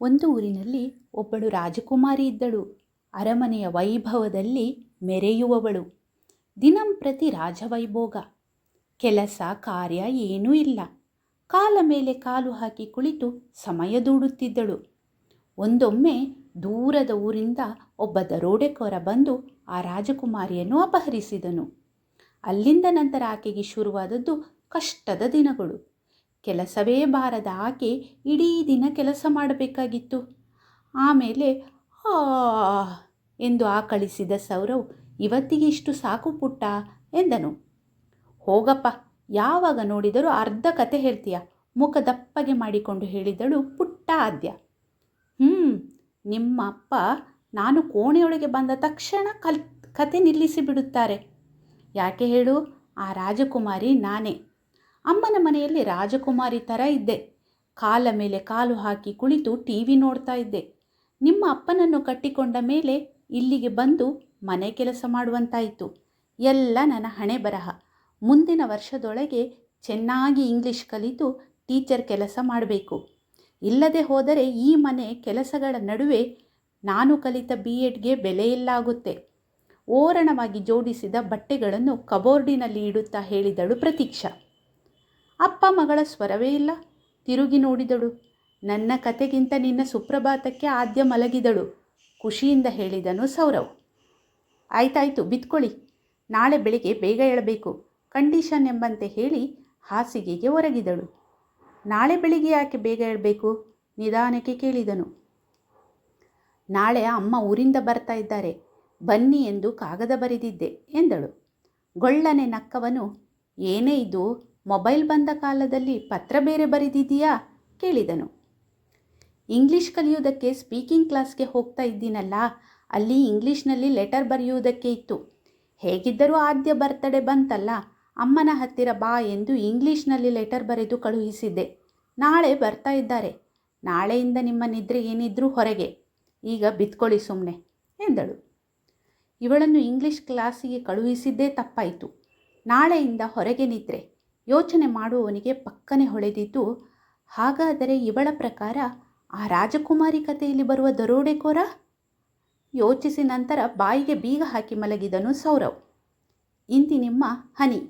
ಒಂದು ಊರಿನಲ್ಲಿ ಒಬ್ಬಳು ರಾಜಕುಮಾರಿ ಇದ್ದಳು. ಅರಮನೆಯ ವೈಭವದಲ್ಲಿ ಮೆರೆಯುವವಳು. ದಿನಂಪ್ರತಿ ರಾಜವೈಭೋಗ. ಕೆಲಸ ಕಾರ್ಯ ಏನೂ ಇಲ್ಲ. ಕಾಲ ಮೇಲೆ ಕಾಲು ಹಾಕಿ ಕುಳಿತು ಸಮಯ ದೂಡುತ್ತಿದ್ದಳು. ಒಂದೊಮ್ಮೆ ದೂರದ ಊರಿಂದ ಒಬ್ಬ ದರೋಡೆಕೋರ ಬಂದು ಆ ರಾಜಕುಮಾರಿಯನ್ನು ಅಪಹರಿಸಿದನು. ಅಲ್ಲಿಂದ ನಂತರ ಆಕೆಗೆ ಶುರುವಾದದ್ದು ಕಷ್ಟದ ದಿನಗಳು. ಕೆಲಸವೇ ಬಾರದ ಆಕೆ ಇಡೀ ದಿನ ಕೆಲಸ ಮಾಡಬೇಕಾಗಿತ್ತು. ಆಮೇಲೆ ಆ ಎಂದು ಆಕಳಿಸಿದ ಸೌರವ್, ಇವತ್ತಿಗೆ ಇಷ್ಟು ಸಾಕು ಪುಟ್ಟ ಎಂದನು. ಹೋಗಪ್ಪ, ಯಾವಾಗ ನೋಡಿದರೂ ಅರ್ಧ ಕತೆ ಹೇಳ್ತೀಯ ಮುಖ ದಪ್ಪಗೆ ಮಾಡಿಕೊಂಡು ಹೇಳಿದಳು ಪುಟ್ಟ ಆದ್ಯ. ಹ್ಞೂ ನಿಮ್ಮ ಅಪ್ಪ ನಾನು ಕೋಣೆಯೊಳಗೆ ಬಂದ ತಕ್ಷಣ ಕಲ್, ಕತೆ ನಿಲ್ಲಿಸಿ ಬಿಡುತ್ತಾರೆ. ಯಾಕೆ ಹೇಳು, ಆ ರಾಜಕುಮಾರಿ ನಾನೇ. ಅಮ್ಮನ ಮನೆಯಲ್ಲಿ ರಾಜಕುಮಾರಿ ಥರ ಇದ್ದೆ. ಕಾಲ ಮೇಲೆ ಕಾಲು ಹಾಕಿ ಕುಳಿತು ಟಿ ವಿ ನೋಡ್ತಾ ಇದ್ದೆ. ನಿಮ್ಮ ಅಪ್ಪನನ್ನು ಕಟ್ಟಿಕೊಂಡ ಮೇಲೆ ಇಲ್ಲಿಗೆ ಬಂದು ಮನೆ ಕೆಲಸ ಮಾಡುವಂತಾಯಿತು. ಎಲ್ಲ ನನ್ನ ಹಣೆ ಬರಹ. ಮುಂದಿನ ವರ್ಷದೊಳಗೆ ಚೆನ್ನಾಗಿ ಇಂಗ್ಲಿಷ್ ಕಲಿತು ಟೀಚರ್ ಕೆಲಸ ಮಾಡಬೇಕು. ಇಲ್ಲದೆ ಹೋದರೆ ಈ ಮನೆ ಕೆಲಸಗಳ ನಡುವೆ ನಾನು ಕಲಿತ ಬಿ ಎಡ್ಗೆ ಬೆಲೆಯಿಲ್ಲಾಗುತ್ತೆ ಓರಣವಾಗಿ ಜೋಡಿಸಿದ ಬಟ್ಟೆಗಳನ್ನು ಕಬೋರ್ಡಿನಲ್ಲಿ ಇಡುತ್ತಾ ಹೇಳಿದಳು ಪ್ರತೀಕ್ಷಾ. ಅಪ್ಪ ಮಗಳ ಸ್ವರವೇ ಇಲ್ಲ. ತಿರುಗಿ ನೋಡಿದಳು. ನನ್ನ ಕತೆಗಿಂತ ನಿನ್ನ ಸುಪ್ರಭಾತಕ್ಕೆ ಆದ್ಯ ಮಲಗಿದಳು. ಖುಷಿಯಿಂದ ಹೇಳಿದನು ಸೌರವ್. ಆಯ್ತಾಯ್ತು, ಬಿತ್ಕೊಳ್ಳಿ. ನಾಳೆ ಬೆಳಿಗ್ಗೆ ಬೇಗ ಏಳಬೇಕು ಕಂಡೀಷನ್ ಎಂಬಂತೆ ಹೇಳಿ ಹಾಸಿಗೆಗೆ ಒರಗಿದಳು. ನಾಳೆ ಬೆಳಿಗ್ಗೆ ಯಾಕೆ ಬೇಗ ಹೇಳಬೇಕು ನಿಧಾನಕ್ಕೆ ಕೇಳಿದನು. ನಾಳೆ ಅಮ್ಮ ಊರಿಂದ ಬರ್ತಾ ಇದ್ದಾರೆ. ಬನ್ನಿ ಎಂದು ಕಾಗದ ಬರೆದಿದ್ದೆ ಎಂದಳು. ಗೊಳ್ಳನೆ ನಕ್ಕವನು, ಏನೇ ಇದು? ಮೊಬೈಲ್ ಬಂದ ಕಾಲದಲ್ಲಿ ಪತ್ರ ಬೇರೆ ಬರೆದಿದೆಯಾ ಕೇಳಿದನು. ಇಂಗ್ಲೀಷ್ ಕಲಿಯೋದಕ್ಕೆ ಸ್ಪೀಕಿಂಗ್ ಕ್ಲಾಸ್ಗೆ ಹೋಗ್ತಾ ಇದ್ದೀನಲ್ಲ, ಅಲ್ಲಿ ಇಂಗ್ಲೀಷ್ನಲ್ಲಿ ಲೆಟರ್ ಬರೆಯುವುದಕ್ಕೆ ಇತ್ತು. ಹೇಗಿದ್ದರೂ ಆದ್ಯ ಬರ್ತಡೆ ಬಂತಲ್ಲ, ಅಮ್ಮನ ಹತ್ತಿರ ಬಾ ಎಂದು ಇಂಗ್ಲೀಷ್ನಲ್ಲಿ ಲೆಟರ್ ಬರೆದು ಕಳುಹಿಸಿದ್ದೆ. ನಾಳೆ ಬರ್ತಾ ಇದ್ದಾರೆ. ನಾಳೆಯಿಂದ ನಿಮ್ಮ ನಿದ್ರೆ ಏನಿದ್ರೂ ಹೊರಗೆ. ಈಗ ಬಿತ್ಕೊಳ್ಳಿ ಸುಮ್ಮನೆ ಎಂದಳು. ಇವಳನ್ನು ಇಂಗ್ಲೀಷ್ ಕ್ಲಾಸಿಗೆ ಕಳುಹಿಸಿದ್ದೇ ತಪ್ಪಾಯಿತು. ನಾಳೆಯಿಂದ ಹೊರಗೆ ನಿದ್ರೆ. ಯೋಚನೆ ಮಾಡುವವನಿಗೆ ಪಕ್ಕನೆ ಹೊಳೆದಿದ್ದು, ಹಾಗಾದರೆ ಇವಳ ಪ್ರಕಾರ ಆ ರಾಜಕುಮಾರಿ ಕಥೆಯಲ್ಲಿ ಬರುವ ದರೋಡೆಕೋರ ಯೋಚಿಸಿ ನಂತರ ಬಾಯಿಗೆ ಬೀಗ ಹಾಕಿ ಮಲಗಿದನು ಸೌರವ್. ಇಂತಿ ನಿಮ್ಮ ಹನಿ.